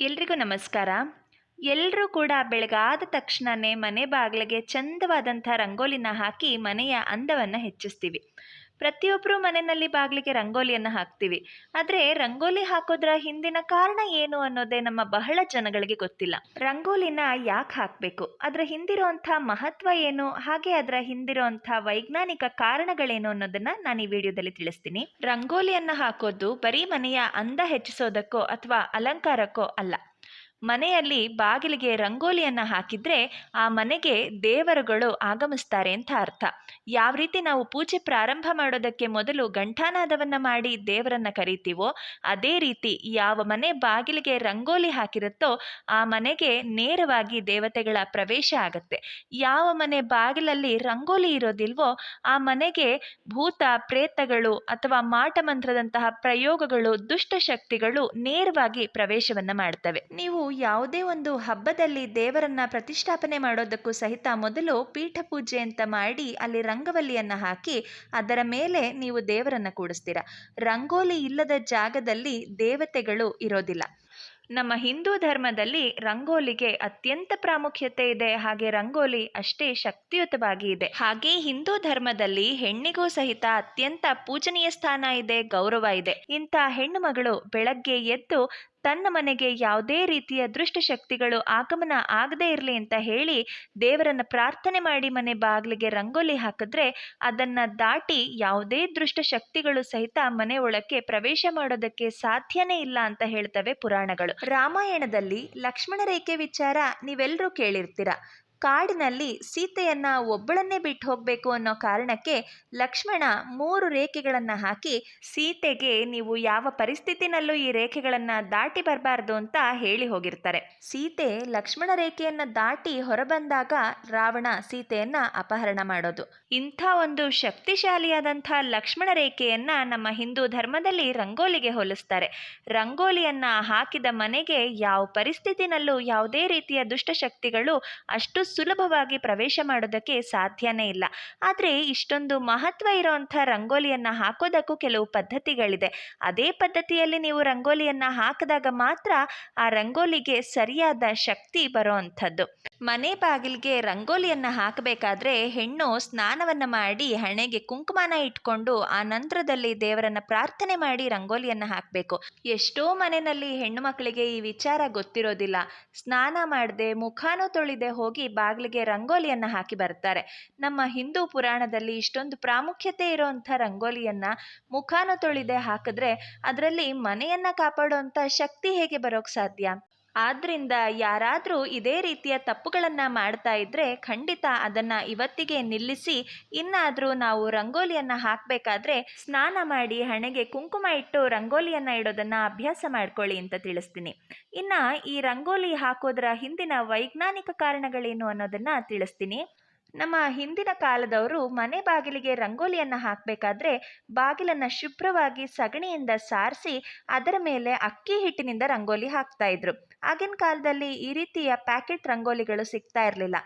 ಎಲ್ರಿಗೂ ನಮಸ್ಕಾರ. ಎಲ್ಲರೂ ಕೂಡ ಬೆಳಗಾದ ತಕ್ಷಣವೇ ಮನೆ ಬಾಗಿಲಿಗೆ ಚಂದವಾದಂಥ ರಂಗೋಲಿನ ಹಾಕಿ ಮನೆಯ ಅಂದವನ್ನು ಹೆಚ್ಚಿಸ್ತೀವಿ. ಪ್ರತಿಯೊಬ್ಬರು ಮನೆಯಲ್ಲಿ ಬಾಗಿಲಿಗೆ ರಂಗೋಲಿಯನ್ನು ಹಾಕ್ತೀವಿ. ಆದರೆ ರಂಗೋಲಿ ಹಾಕೋದ್ರ ಹಿಂದಿನ ಕಾರಣ ಏನು ಅನ್ನೋದೇ ನಮ್ಮ ಬಹಳ ಜನಗಳಿಗೆ ಗೊತ್ತಿಲ್ಲ. ರಂಗೋಲಿನ ಯಾಕೆ ಹಾಕಬೇಕು? ಅದರ ಹಿಂದಿರುವಂಥ ಮಹತ್ವ ಏನು? ಹಾಗೆ ಅದರ ಹಿಂದಿರುವಂಥ ವೈಜ್ಞಾನಿಕ ಕಾರಣಗಳೇನು ಅನ್ನೋದನ್ನ ನಾನು ಈ ವಿಡಿಯೋದಲ್ಲಿ ತಿಳಿಸ್ತೀನಿ. ರಂಗೋಲಿಯನ್ನು ಹಾಕೋದು ಬರೀ ಮನೆಯ ಅಂದ ಹೆಚ್ಚಿಸೋದಕ್ಕೋ ಅಥವಾ ಅಲಂಕಾರಕ್ಕೋ ಅಲ್ಲ. ಮನೆಯಲ್ಲಿ ಬಾಗಿಲಿಗೆ ರಂಗೋಲಿಯನ್ನು ಹಾಕಿದರೆ ಆ ಮನೆಗೆ ದೇವರುಗಳು ಆಗಮಿಸ್ತಾರೆ ಅಂತ ಅರ್ಥ. ಯಾವ ರೀತಿ ನಾವು ಪೂಜೆ ಪ್ರಾರಂಭ ಮಾಡೋದಕ್ಕೆ ಮೊದಲು ಘಂಟಾನಾದವನ್ನು ಮಾಡಿ ದೇವರನ್ನು ಕರಿತೀವೋ, ಅದೇ ರೀತಿ ಯಾವ ಮನೆ ಬಾಗಿಲಿಗೆ ರಂಗೋಲಿ ಹಾಕಿರುತ್ತೋ, ಆ ಮನೆಗೆ ನೇರವಾಗಿ ದೇವತೆಗಳ ಪ್ರವೇಶ ಆಗುತ್ತೆ. ಯಾವ ಮನೆ ಬಾಗಿಲಲ್ಲಿ ರಂಗೋಲಿ ಇರೋದಿಲ್ವೋ, ಆ ಮನೆಗೆ ಭೂತ, ಪ್ರೇತಗಳು ಅಥವಾ ಮಾಟಮಂತ್ರದಂತಹ ಪ್ರಯೋಗಗಳು ದುಷ್ಟಶಕ್ತಿಗಳು ನೇರವಾಗಿ ಪ್ರವೇಶವನ್ನು ಮಾಡ್ತವೆ. ನೀವು ಯಾವುದೇ ಒಂದು ಹಬ್ಬದಲ್ಲಿ ದೇವರನ್ನ ಪ್ರತಿಷ್ಠಾಪನೆ ಮಾಡೋದಕ್ಕೂ ಸಹಿತ ಮೊದಲು ಪೀಠ ಪೂಜೆ ಅಂತ ಮಾಡಿ ಅಲ್ಲಿ ರಂಗವಲ್ಲಿಯನ್ನ ಹಾಕಿ ಅದರ ಮೇಲೆ ನೀವು ದೇವರನ್ನ ಕೂಡಿಸ್ತೀರ. ರಂಗೋಲಿ ಇಲ್ಲದ ಜಾಗದಲ್ಲಿ ದೇವತೆಗಳು ಇರೋದಿಲ್ಲ. ನಮ್ಮ ಹಿಂದೂ ಧರ್ಮದಲ್ಲಿ ರಂಗೋಲಿಗೆ ಅತ್ಯಂತ ಪ್ರಾಮುಖ್ಯತೆ ಇದೆ. ಹಾಗೆ ರಂಗೋಲಿ ಅಷ್ಟೇ ಶಕ್ತಿಯುತವಾಗಿ ಇದೆ. ಹಾಗೆ ಹಿಂದೂ ಧರ್ಮದಲ್ಲಿ ಹೆಣ್ಣಿಗೂ ಸಹಿತ ಅತ್ಯಂತ ಪೂಜನೀಯ ಸ್ಥಾನ ಇದೆ, ಗೌರವ ಇದೆ. ಇಂಥ ಹೆಣ್ಣು ಮಗಳು ಬೆಳಗ್ಗೆ ಎದ್ದು ತನ್ನ ಮನೆಗೆ ಯಾವುದೇ ರೀತಿಯ ದುಷ್ಟ ಶಕ್ತಿಗಳು ಆಗಮನ ಆಗದೇ ಇರಲಿ ಅಂತ ಹೇಳಿ ದೇವರನ್ನ ಪ್ರಾರ್ಥನೆ ಮಾಡಿ ಮನೆ ಬಾಗಿಲಿಗೆ ರಂಗೋಲಿ ಹಾಕಿದ್ರೆ ಅದನ್ನ ದಾಟಿ ಯಾವುದೇ ದೃಷ್ಟ ಶಕ್ತಿಗಳು ಸಹಿತ ಮನೆ ಒಳಕ್ಕೆ ಪ್ರವೇಶ ಮಾಡೋದಕ್ಕೆ ಸಾಧ್ಯನೇ ಇಲ್ಲ ಅಂತ ಹೇಳ್ತವೆ ಪುರಾಣಗಳು. ರಾಮಾಯಣದಲ್ಲಿ ಲಕ್ಷ್ಮಣ ರೇಖೆ ವಿಚಾರ ನೀವೆಲ್ಲರೂ ಕೇಳಿರ್ತೀರ. ಕಾಡಿನಲ್ಲಿ ಸೀತೆಯನ್ನ ಒಬ್ಬಳನ್ನೇ ಬಿಟ್ಟು ಹೋಗಬೇಕು ಅನ್ನೋ ಕಾರಣಕ್ಕೆ ಲಕ್ಷ್ಮಣ ಮೂರು ರೇಖೆಗಳನ್ನು ಹಾಕಿ, ಸೀತೆಗೆ ನೀವು ಯಾವ ಪರಿಸ್ಥಿತಿನಲ್ಲೂ ಈ ರೇಖೆಗಳನ್ನು ದಾಟಿ ಬರಬಾರ್ದು ಅಂತ ಹೇಳಿ ಹೋಗಿರ್ತಾರೆ. ಸೀತೆ ಲಕ್ಷ್ಮಣ ರೇಖೆಯನ್ನು ದಾಟಿ ಹೊರಬಂದಾಗ ರಾವಣ ಸೀತೆಯನ್ನ ಅಪಹರಣ ಮಾಡೋದು. ಇಂಥ ಒಂದು ಶಕ್ತಿಶಾಲಿಯಾದಂಥ ಲಕ್ಷ್ಮಣ ರೇಖೆಯನ್ನ ನಮ್ಮ ಹಿಂದೂ ಧರ್ಮದಲ್ಲಿ ರಂಗೋಲಿಗೆ ಹೋಲಿಸ್ತಾರೆ. ರಂಗೋಲಿಯನ್ನ ಹಾಕಿದ ಮನೆಗೆ ಯಾವ ಪರಿಸ್ಥಿತಿನಲ್ಲೂ ಯಾವುದೇ ರೀತಿಯ ದುಷ್ಟಶಕ್ತಿಗಳು ಅಷ್ಟು ಸುಲಭವಾಗಿ ಪ್ರವೇಶ ಮಾಡೋದಕ್ಕೆ ಸಾಧ್ಯನೇ ಇಲ್ಲ. ಆದರೆ ಇಷ್ಟೊಂದು ಮಹತ್ವ ಇರೋವಂಥ ರಂಗೋಲಿಯನ್ನು ಹಾಕೋದಕ್ಕೂ ಕೆಲವು ಪದ್ಧತಿಗಳಿದೆ. ಅದೇ ಪದ್ಧತಿಯಲ್ಲಿ ನೀವು ರಂಗೋಲಿಯನ್ನು ಹಾಕಿದಾಗ ಮಾತ್ರ ಆ ರಂಗೋಲಿಗೆ ಸರಿಯಾದ ಶಕ್ತಿ ಬರೋ ಅಂಥದ್ದು ಮನೆ ಬಾಗಿಲಿಗೆ ರಂಗೋಲಿಯನ್ನು ಹಾಕಬೇಕಾದ್ರೆ ಹೆಣ್ಣು ಸ್ನಾನವನ್ನು ಮಾಡಿ ಹಣೆಗೆ ಕುಂಕುಮನ ಇಟ್ಕೊಂಡು ಆ ನಂತರದಲ್ಲಿ ದೇವರನ್ನ ಪ್ರಾರ್ಥನೆ ಮಾಡಿ ರಂಗೋಲಿಯನ್ನು ಹಾಕಬೇಕು. ಎಷ್ಟೋ ಮನೆಯಲ್ಲಿ ಹೆಣ್ಣು ಮಕ್ಕಳಿಗೆ ಈ ವಿಚಾರ ಗೊತ್ತಿರೋದಿಲ್ಲ. ಸ್ನಾನ ಮಾಡದೆ, ಮುಖಾನು ತೊಳಿದೆ ಹೋಗಿ ಬಾಗಿಲಿಗೆ ರಂಗೋಲಿಯನ್ನು ಹಾಕಿ ಬರ್ತಾರೆ. ನಮ್ಮ ಹಿಂದೂ ಪುರಾಣದಲ್ಲಿ ಇಷ್ಟೊಂದು ಪ್ರಾಮುಖ್ಯತೆ ಇರೋವಂಥ ರಂಗೋಲಿಯನ್ನ ಮುಖಾನು ತೊಳಿದೆ ಹಾಕಿದ್ರೆ ಅದರಲ್ಲಿ ಮನೆಯನ್ನ ಕಾಪಾಡುವಂಥ ಶಕ್ತಿ ಹೇಗೆ ಬರೋಕ್ಕೆ ಸಾಧ್ಯ? ಆದ್ರಿಂದ ಯಾರಾದರೂ ಇದೇ ರೀತಿಯ ತಪ್ಪುಗಳನ್ನು ಮಾಡ್ತಾ ಇದ್ರೆ ಖಂಡಿತ ಅದನ್ನ ಇವತ್ತಿಗೆ ನಿಲ್ಲಿಸಿ, ಇನ್ನಾದರೂ ನಾವು ರಂಗೋಲಿಯನ್ನು ಹಾಕಬೇಕಾದ್ರೆ ಸ್ನಾನ ಮಾಡಿ, ಹಣೆಗೆ ಕುಂಕುಮ ಇಟ್ಟು ರಂಗೋಲಿಯನ್ನು ಇಡೋದನ್ನ ಅಭ್ಯಾಸ ಮಾಡ್ಕೊಳ್ಳಿ ಅಂತ ತಿಳಿಸ್ತೀನಿ. ಇನ್ನು ಈ ರಂಗೋಲಿ ಹಾಕೋದ್ರ ಹಿಂದಿನ ವೈಜ್ಞಾನಿಕ ಕಾರಣಗಳೇನು ಅನ್ನೋದನ್ನ ತಿಳಿಸ್ತೀನಿ. ನಮ್ಮ ಹಿಂದಿನ ಕಾಲದವರು ಮನೆ ಬಾಗಿಲಿಗೆ ರಂಗೋಲಿಯನ್ನು ಹಾಕಬೇಕಾದ್ರೆ ಬಾಗಿಲನ್ನು ಶುಭ್ರವಾಗಿ ಸಗಣಿಯಿಂದ ಸಾರಿಸಿ ಅದರ ಮೇಲೆ ಅಕ್ಕಿ ಹಿಟ್ಟಿನಿಂದ ರಂಗೋಲಿ ಹಾಕ್ತಾ ಇದ್ರು. ಆಗಿನ ಕಾಲದಲ್ಲಿ ಈ ರೀತಿಯ ಪ್ಯಾಕೆಟ್ ರಂಗೋಲಿಗಳು ಸಿಗ್ತಾ ಇರಲಿಲ್ಲ.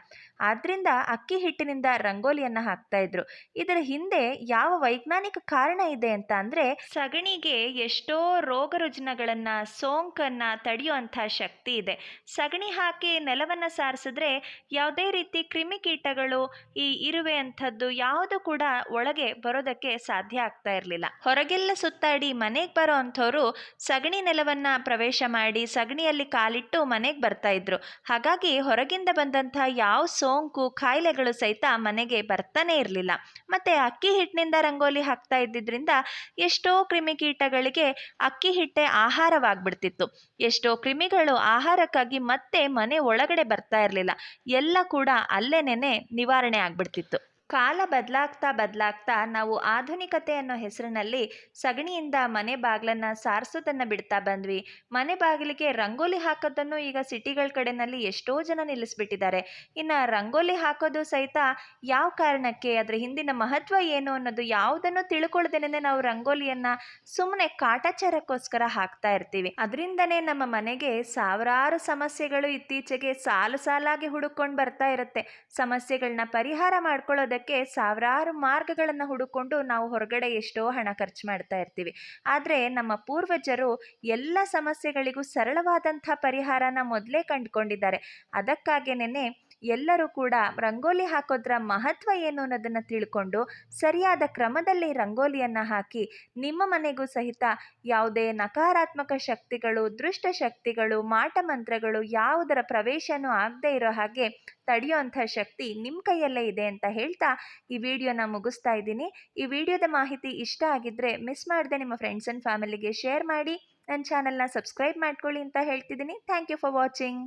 ಆದ್ರಿಂದ ಅಕ್ಕಿ ಹಿಟ್ಟಿನಿಂದ ರಂಗೋಲಿಯನ್ನು ಹಾಕ್ತಾ ಇದ್ರು. ಇದರ ಹಿಂದೆ ಯಾವ ವೈಜ್ಞಾನಿಕ ಕಾರಣ ಇದೆ ಅಂತ ಅಂದ್ರೆ ಸಗಣಿಗೆ ಎಷ್ಟೋ ರೋಗ ರುಜಿನಗಳನ್ನ ಸೋಂಕನ್ನ ತಡೆಯುವಂಥ ಶಕ್ತಿ ಇದೆ. ಸಗಣಿ ಹಾಕಿ ನೆಲವನ್ನ ಸಾರಿಸಿದ್ರೆ ಯಾವುದೇ ರೀತಿ ಕ್ರಿಮಿಕೀಟಗಳು ಈ ಇರುವೆ ಅಂಥದ್ದು ಯಾವುದು ಕೂಡ ಒಳಗೆ ಬರೋದಕ್ಕೆ ಸಾಧ್ಯ ಆಗ್ತಾ ಇರಲಿಲ್ಲ. ಹೊರಗೆಲ್ಲ ಸುತ್ತಾಡಿ ಮನೆಗೆ ಬರೋ ಅಂಥವ್ರು ಸಗಣಿ ನೆಲವನ್ನ ಪ್ರವೇಶ ಮಾಡಿ ಸಗಣಿಯಲ್ಲಿ ಕಾಲಿಟ್ಟು ಮನೆಗೆ ಬರ್ತಾ ಇದ್ರು. ಹಾಗಾಗಿ ಹೊರಗಿಂದ ಬಂದಂಥ ಯಾವ ಸೋಂಕು ಕಾಯಿಲೆಗಳು ಸಹಿತ ಮನೆಗೆ ಬರ್ತಾನೇ ಇರಲಿಲ್ಲ. ಮತ್ತು ಅಕ್ಕಿ ಹಿಟ್ಟಿನಿಂದ ರಂಗೋಲಿ ಹಾಕ್ತಾ ಇದ್ದಿದ್ದರಿಂದ ಎಷ್ಟೋ ಕ್ರಿಮಿಕೀಟಗಳಿಗೆ ಅಕ್ಕಿ ಹಿಟ್ಟೆ ಆಹಾರವಾಗ್ಬಿಡ್ತಿತ್ತು. ಎಷ್ಟೋ ಕ್ರಿಮಿಗಳು ಆಹಾರಕ್ಕಾಗಿ ಮತ್ತೆ ಮನೆ ಒಳಗಡೆ ಬರ್ತಾ ಇರಲಿಲ್ಲ. ಎಲ್ಲ ಕೂಡ ಅಲ್ಲೇನೇ ನಿವಾರಣೆ ಆಗ್ಬಿಡ್ತಿತ್ತು. ಕಾಲ ಬದಲಾಗ್ತಾ ಬದಲಾಗ್ತಾ ನಾವು ಆಧುನಿಕತೆ ಅನ್ನೋ ಹೆಸರಿನಲ್ಲಿ ಸಗಣಿಯಿಂದ ಮನೆ ಬಾಗಿಲನ್ನು ಸಾರಿಸೋದನ್ನು ಬಿಡ್ತಾ ಬಂದ್ವಿ. ಮನೆ ಬಾಗಿಲಿಗೆ ರಂಗೋಲಿ ಹಾಕೋದನ್ನು ಈಗ ಸಿಟಿಗಳ ಕಡೆನಲ್ಲಿ ಎಷ್ಟೋ ಜನ ನಿಲ್ಲಿಸ್ಬಿಟ್ಟಿದ್ದಾರೆ. ಇನ್ನು ರಂಗೋಲಿ ಹಾಕೋದು ಸಹಿತ ಯಾವ ಕಾರಣಕ್ಕೆ, ಅದರ ಹಿಂದಿನ ಮಹತ್ವ ಏನು ಅನ್ನೋದು ಯಾವುದನ್ನು ತಿಳ್ಕೊಳ್ದೇನೆ ನಾವು ರಂಗೋಲಿಯನ್ನು ಸುಮ್ಮನೆ ಕಾಟಾಚಾರಕ್ಕೋಸ್ಕರ ಹಾಕ್ತಾ ಇರ್ತೀವಿ. ಅದರಿಂದನೇ ನಮ್ಮ ಮನೆಗೆ ಸಾವಿರಾರು ಸಮಸ್ಯೆಗಳು ಇತ್ತೀಚೆಗೆ ಸಾಲು ಸಾಲಾಗಿ ಹುಡುಕೊಂಡು ಬರ್ತಾ ಇರುತ್ತೆ. ಸಮಸ್ಯೆಗಳನ್ನ ಪರಿಹಾರ ಮಾಡ್ಕೊಳ್ಳೋದಕ್ಕೆ ಮಾಡೋದಕ್ಕೆ ಸಾವಿರಾರು ಮಾರ್ಗಗಳನ್ನು ಹುಡುಕೊಂಡು ನಾವು ಹೊರಗಡೆ ಎಷ್ಟೋ ಹಣ ಖರ್ಚು ಮಾಡ್ತಾ ಇರ್ತೀವಿ. ಆದರೆ ನಮ್ಮ ಪೂರ್ವಜರು ಎಲ್ಲ ಸಮಸ್ಯೆಗಳಿಗೂ ಸರಳವಾದಂಥ ಪರಿಹಾರನ ಮೊದಲೇ ಕಂಡುಕೊಂಡಿದ್ದಾರೆ. ಅದಕ್ಕಾಗೇನೆ ಎಲ್ಲರೂ ಕೂಡ ರಂಗೋಲಿ ಹಾಕೋದ್ರ ಮಹತ್ವ ಏನು ಅನ್ನೋದನ್ನು ತಿಳ್ಕೊಂಡು ಸರಿಯಾದ ಕ್ರಮದಲ್ಲಿ ರಂಗೋಲಿಯನ್ನು ಹಾಕಿ ನಿಮ್ಮ ಮನೆಗೂ ಸಹಿತ ಯಾವುದೇ ನಕಾರಾತ್ಮಕ ಶಕ್ತಿಗಳು, ದುಷ್ಟ ಶಕ್ತಿಗಳು, ಮಾಟ ಮಂತ್ರಗಳು ಯಾವುದರ ಪ್ರವೇಶನೂ ಆಗದೇ ಇರೋ ಹಾಗೆ ತಡೆಯುವಂಥ ಶಕ್ತಿ ನಿಮ್ಮ ಕೈಯಲ್ಲೇ ಇದೆ ಅಂತ ಹೇಳ್ತಾ ಈ ವಿಡಿಯೋನ ಮುಗಿಸ್ತಾ ಇದ್ದೀನಿ. ಈ ವಿಡಿಯೋದ ಮಾಹಿತಿ ಇಷ್ಟ ಆಗಿದ್ದರೆ ಮಿಸ್ ಮಾಡದೆ ನಿಮ್ಮ ಫ್ರೆಂಡ್ಸ್ ಆ್ಯಂಡ್ ಫ್ಯಾಮಿಲಿಗೆ ಶೇರ್ ಮಾಡಿ. ನನ್ನ ಚಾನಲ್ನ ಸಬ್ಸ್ಕ್ರೈಬ್ ಮಾಡ್ಕೊಳ್ಳಿ ಅಂತ ಹೇಳ್ತಿದ್ದೀನಿ. Thank you for watching